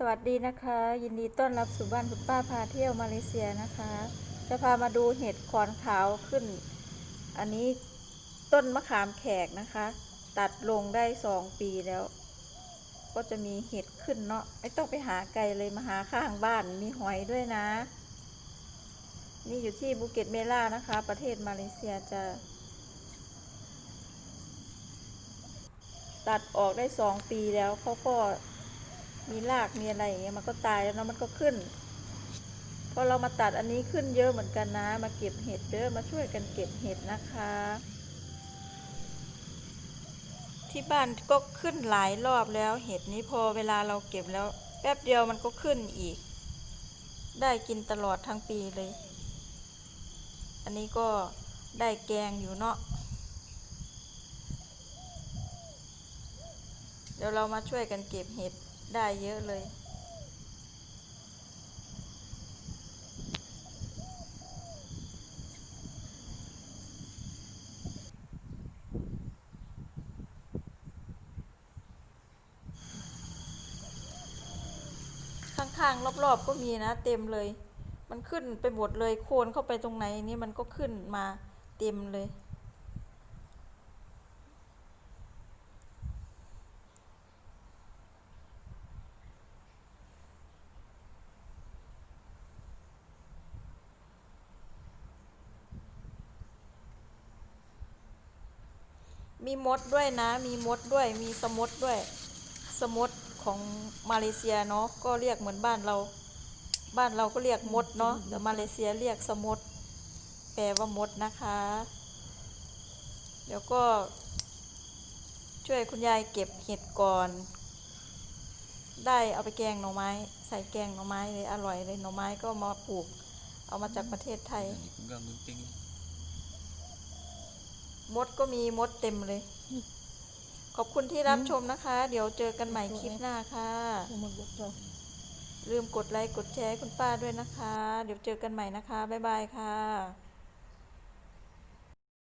สวัสดีนะคะ ยินดีต้อนรับสู่บ้านคุณป้าพาเที่ยวมาเลเซียนะคะ จะพามาดูเห็ดขอนขาวขึ้น อันนี้ต้นมะขามแขกนะคะ ตัดลงได้สองปีแล้ว ก็จะมีเห็ดขึ้นเนาะไม่ต้องไปหาไกลเลยมาหาข้างบ้านมีหอยด้วยนะ นี่อยู่ที่บูเกตเมล่านะคะ ประเทศมาเลเซียจะตัดออกได้สองปีแล้วเขาก็ มีรากมีอะไรอย่างเงี้ยมันก็ตายแล้วเนาะมันก็ขึ้นพอเรามาตัดอันนี้ขึ้นเยอะเหมือนกันนะ มาเก็บเห็ดเด้อมาช่วยกันเก็บเห็ดนะคะ ที่บ้านก็ขึ้นหลายรอบแล้วเห็ดนี้พอเวลาเราเก็บแล้ว แป๊บเดียวมันก็ขึ้นอีก ได้กินตลอดทั้งปีเลย อันนี้ก็ได้แกงอยู่เนาะเดี๋ยวเรามาช่วยกันเก็บเห็ด ได้เยอะเลย ข้างๆ รอบๆ ก็มีนะ เต็มเลย มันขึ้นไปหมดเลย โคนเข้าไปตรงไหนนี่มันก็ขึ้นมาเต็มเลย มีมดด้วยนะ มีมดด้วย มีสมดด้วย สมดของมาเลเซียเนาะ ก็เรียกเหมือนบ้านเรา บ้านเราก็เรียกมดเนาะ แต่มาเลเซียเรียกสมด แปลว่ามดนะคะ เดี๋ยวก็ ช่วยคุณยายเก็บเห็ดก่อน ได้เอาไปแกงหน่อไม้ ใส่แกงหน่อไม้เลยอร่อยเลย หน่อไม้ก็มาปลูก เอามาจากประเทศไทย มดก็มีมดเต็มเลย ขอบคุณที่รับชมนะคะ เดี๋ยวเจอกันใหม่คลิปหน้าค่ะ ลืมกดไลค์กดแชร์ให้คุณป้าด้วยนะคะ เดี๋ยวเจอกันใหม่นะคะ บ๊ายบายค่ะ